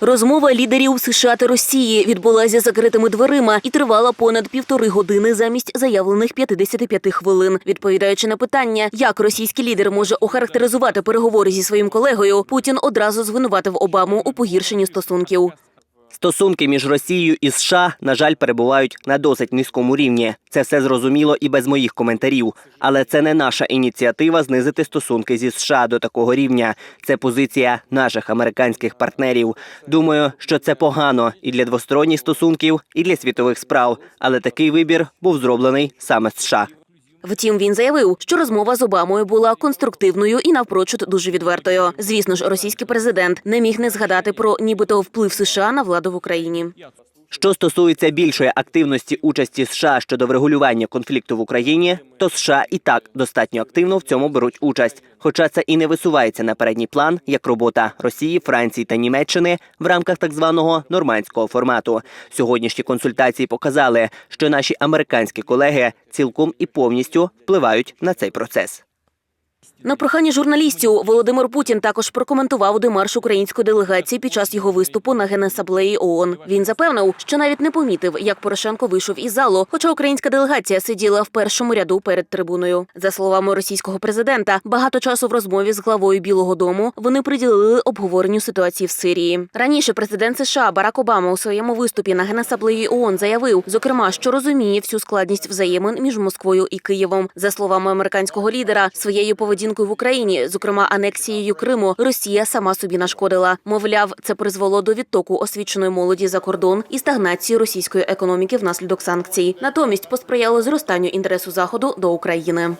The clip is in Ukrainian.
Розмова лідерів США та Росії відбулася закритими дверима і тривала понад півтори години замість заявлених 55 хвилин. Відповідаючи на питання, як російський лідер може охарактеризувати переговори зі своїм колегою, Путін одразу звинуватив Обаму у погіршенні стосунків. Стосунки між Росією і США, на жаль, перебувають на досить низькому рівні. Це все зрозуміло і без моїх коментарів. Але це не наша ініціатива знизити стосунки зі США до такого рівня. Це позиція наших американських партнерів. Думаю, що це погано і для двосторонніх стосунків, і для світових справ. Але такий вибір був зроблений саме США. Втім, він заявив, що розмова з Обамою була конструктивною і навпрочуд дуже відвертою. Звісно ж, російський президент не міг не згадати про нібито вплив США на владу в Україні. Що стосується більшої активності участі США щодо врегулювання конфлікту в Україні, то США і так достатньо активно в цьому беруть участь. Хоча це і не висувається на передній план, як робота Росії, Франції та Німеччини в рамках так званого нормандського формату. Сьогоднішні консультації показали, що наші американські колеги цілком і повністю впливають на цей процес. На прохання журналістів Володимир Путін також прокоментував демарш української делегації під час його виступу на генасаблеї ООН. Він запевнив, що навіть не помітив, як Порошенко вийшов із залу, хоча українська делегація сиділа в першому ряду перед трибуною. За словами російського президента, багато часу в розмові з главою Білого Дому вони приділили обговоренню ситуації в Сирії. Раніше президент США Барак Обама у своєму виступі на генасаблеї ООН заявив, зокрема, що розуміє всю складність взаємин між Москвою і Києвом. За словами американського лідера, своєю поведінкою в Україні, зокрема анексією Криму, Росія сама собі нашкодила. Мовляв, це призвело до відтоку освіченої молоді за кордон і стагнації російської економіки внаслідок санкцій. Натомість посприяло зростанню інтересу заходу до України.